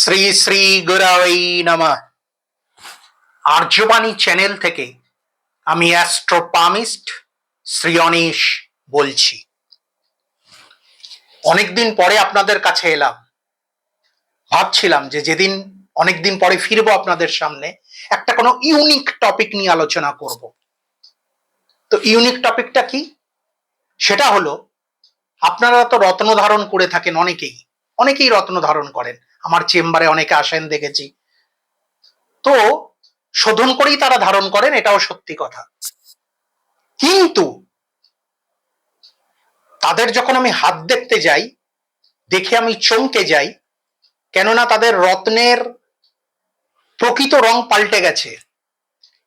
শ্রী শ্রী গুরাই নমঃ। আর্যবাণী চ্যানেল থেকে আমি অ্যাস্ট্রোপামিস্ট শ্রী অনিশ বলছি। অনেকদিন পরে আপনাদের কাছে এলাম। ভাবছিলাম যে যেদিন অনেকদিন পরে ফিরবো আপনাদের সামনে, একটা কোনো ইউনিক টপিক নিয়ে আলোচনা করব। তো ইউনিক টপিকটা কি? সেটা হলো, আপনারা তো রত্ন ধারণ করে থাকেন অনেকেই। অনেকেই রত্ন ধারণ করেন। আমার চেম্বারে অনেকে আসেন, দেখেছি। তো শোধন করেই তারা ধারণ করেন, এটাও সত্যি কথা। কিন্তু তাদের যখন আমি হাত দেখতে যাই, দেখে আমি চমকে যাই, কেননা তাদের রত্নের প্রকৃত রং পাল্টে গেছে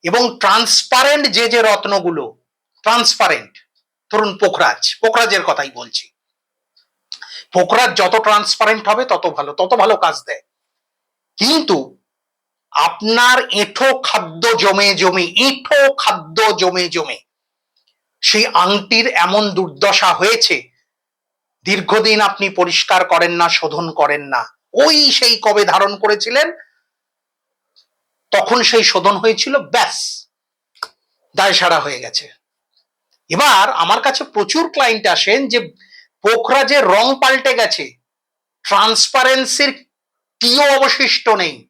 এবং ট্রান্সপারেন্ট যে যে রত্নগুলো ট্রান্সপারেন্ট ধরুন পোখরাজ, পোখরাজের কথাই বলছি। পোখরাজ যত ট্রান্সপারেন্ট হবে, তত ভালো তত ভালো কাজ দেয়। কিন্তু আপনার এঁঠো খাদ্য জমে জমে, এঁঠো খাদ্য জমে জমে সেই আংটির এমন দুর্দশা হয়েছে, দীর্ঘদিন আপনি পরিষ্কার করেন না, শোধন করেন না। ওই সেই কবে ধারণ করেছিলেন? তখন সেই শোধন হয়েছিল, ব্যাস দায় সারা হয়ে গেছে। এবার আমার কাছে প্রচুর ক্লায়েন্ট আসেন যে পোখরাজের রং পাল্টে গেছে ট্রান্সপারেন্সির টিও অবশিষ্ট নেই।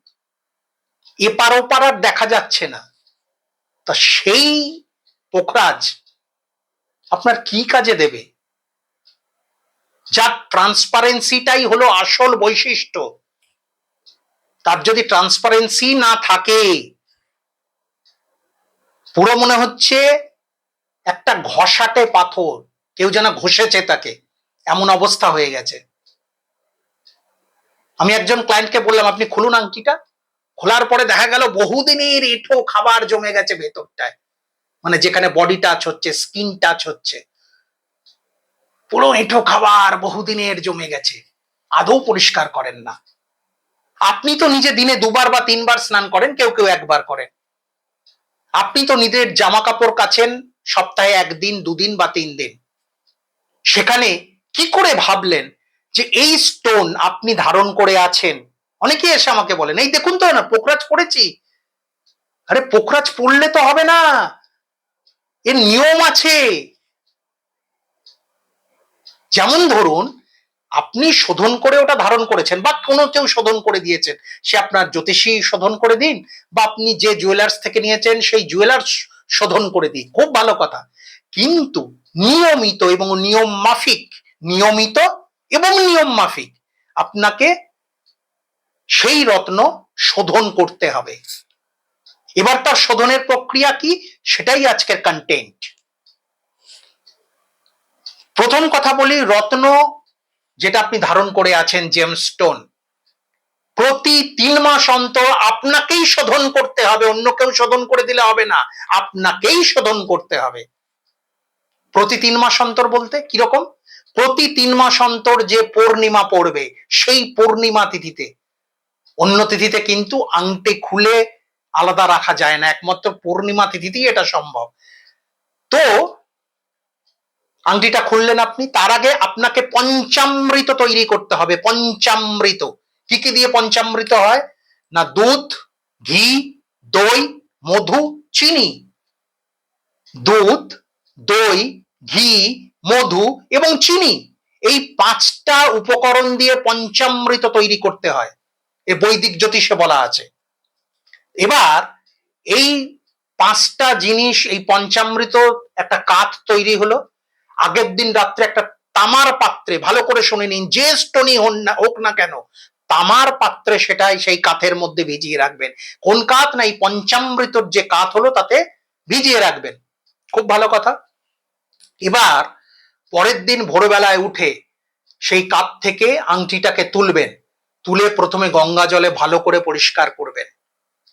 এপার ওপার আর দেখা যাচ্ছে না। তা সেই পোখরাজ আপনার কি কাজে দেবে? যার ট্রান্সপারেন্সিটাই হলো আসল বৈশিষ্ট্য। তার যদি ট্রান্সপারেন্সি না থাকে, পুরো মনে হচ্ছে একটা ঘষাটে পাথর, কেউ যেন ঘষেছে তাকে। এমন অবস্থা হয়ে গেছে। আমি একজন ক্লায়েন্টকে বললাম, আপনি খুলুন আংটিটা। খোলার পরে দেখা গেল বহুদিনের এঁঠো খাবার জমে গেছে ভেতরটায়। মানে যেখানে বডি টাচ হচ্ছে স্কিন টাচ হচ্ছে। পুরো এঁঠো খাবার বহুদিনের জমে গেছে। আদৌ পরিষ্কার করেন না। আপনি তো নিজে দিনে দুবার বা তিনবার স্নান করেন, কেউ কেউ একবার করেন। আপনি তো নিজের জামা কাপড় কাছেন সপ্তাহে একদিন, দুদিন বা তিন দিন সেখানে কি করে ভাবলেন যে এই স্টোন আপনি ধারণ করে আছেন? অনেকে এসে আমাকে বলেন, এই দেখুন তো, না, পোখরাজ পড়েছি। আরে, পোখরাজ পড়লে তো হবে না। এর নিয়ম আছে। যেমন ধরুন, আপনি শোধন করে ওটা ধারণ করেছেন, বা কোনো কেউ শোধন করে দিয়েছেন। সে আপনার জ্যোতিষী শোধন করে দিন, বা আপনি যে জুয়েলার্স থেকে নিয়েছেন, সেই জুয়েলার্স শোধন করে দিন। খুব ভালো কথা। কিন্তু নিয়মিত এবং নিয়ম মাফিক নিয়মিত এবং নিয়ম মাফিক। আপনাকে সেই রত্ন শোধন করতে হবে। এবার তার শোধনের প্রক্রিয়া কি? সেটাই আজকের কন্টেন্ট প্রথম কথা বলি, রত্ন যেটা আপনি ধারণ করে আছেন জেম স্টোন প্রতি তিন মাস অন্তর আপনাকেই শোধন করতে হবে। অন্য কেউ শোধন করে দিলে হবে না। আপনাকেই শোধন করতে হবে। প্রতি তিন মাস অন্তর বলতে কীরকম? প্রতি তিন মাস অন্তর যে পূর্ণিমা পড়বে, সেই পূর্ণিমা তিথিতে। অন্য তিথিতে কিন্তু আংটি খুলে আলাদা রাখা যায় না, একমাত্র পূর্ণিমা তিথিতেই এটা সম্ভব। তো, আংটিটা খুললেন আপনি, তার আগে আপনাকে পঞ্চামৃত তৈরি করতে হবে, পঞ্চামৃত। কি কি দিয়ে পঞ্চামৃত হয়? না, দুধ, ঘি, দই, মধু, চিনি। দুধ, দই, ঘি মধু এবং চিনি। এই পাঁচটা উপকরণ দিয়ে পঞ্চামৃত তৈরি করতে হয়। এ বৈদিক জ্যোতিষে বলা আছে। এবার এই পাঁচটা জিনিস, এই পঞ্চামৃত একটা কাঠ তৈরি হলো। আগের দিন রাত্রে একটা তামার পাত্রে, ভালো করে শুনে নিন, যে স্টোনই হোক না হোক না কেন, তামার পাত্রে সেটাই সেই কাঠের মধ্যে ভিজিয়ে রাখবেন। কোন কাঠ না, এই পঞ্চামৃতর যে কাঠ হলো, তাতে ভিজিয়ে রাখবেন। খুব ভালো কথা। এবার পরের দিন ভোরবেলায় উঠে সেই কাপ থেকে আংটিটাকে তুলবেন, তুলে প্রথমে গঙ্গা জলে ভালো করে পরিষ্কার করবেন।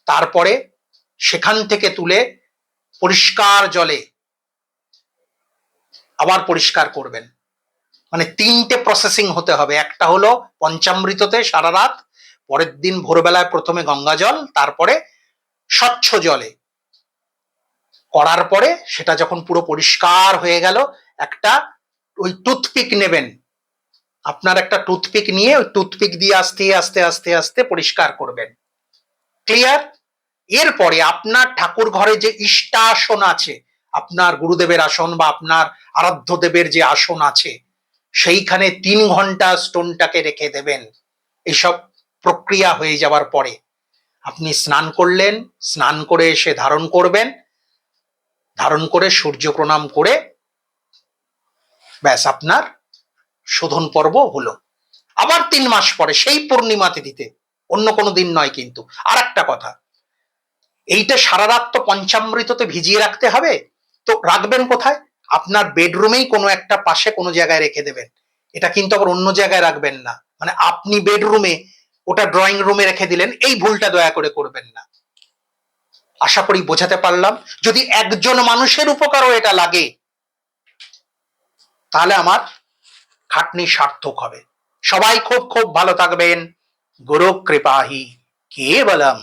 তারপরে সেখান থেকে তুলে পরিষ্কার জলে আবার পরিষ্কার করবেন। মানে তিনটে প্রসেসিং হতে হবে। একটা হলো পঞ্চামৃততে সারা রাত, পরের দিন ভোরবেলায় প্রথমে গঙ্গা জল, তারপরে স্বচ্ছ জলে। করার পরে সেটা যখন পুরো পরিষ্কার হয়ে গেল, একটা ওই টুথপিক নেবেন। আপনার একটা টুথপিক নিয়ে ওই টুথপিক দিয়ে আস্তে আস্তে আস্তে আস্তে পরিষ্কার করবেন। ক্লিয়ার এরপরে আপনার ঠাকুর ঘরে যে ইষ্টাসন আছে, আপনার গুরুদেবের আসন বা আপনার আরাধ্য দেবের যে আসন আছে, সেইখানে তিন ঘণ্টা স্টোনটাকে রেখে দেবেন। এইসব প্রক্রিয়া হয়ে যাওয়ার পরে আপনি স্নান করলেন, স্নান করে এসে ধারণ করবেন। ধারণ করে সূর্য প্রণাম করে ব্যাস, আপনার শোধন পর্ব হলো। আবার তিন মাস পরে, সেই পূর্ণিমা তিথিতে, অন্য কোনো দিন নয় কিন্তু। আর একটা কথা, এইটা সারা রাত তো পঞ্চামৃততে ভিজিয়ে রাখতে হবে। তো রাখবেন কোথায়? আপনার বেডরুমেই কোনো একটা পাশে কোনো জায়গায় রেখে দেবেন। এটা কিন্তু আবার অন্য জায়গায় রাখবেন না। মানে আপনি বেডরুমে, ওটা ড্রয়িং রুমে রেখে দিলেন, এই ভুলটা দয়া করে করবেন না। আশা করি বোঝাতে পারলাম। যদি একজন মানুষের উপকারও এটা লাগে তাহলে আমার খাটনি সার্থক হবে। সবাই খুব খুব ভালো থাকবেন। গুরু কৃপাহি কে বলম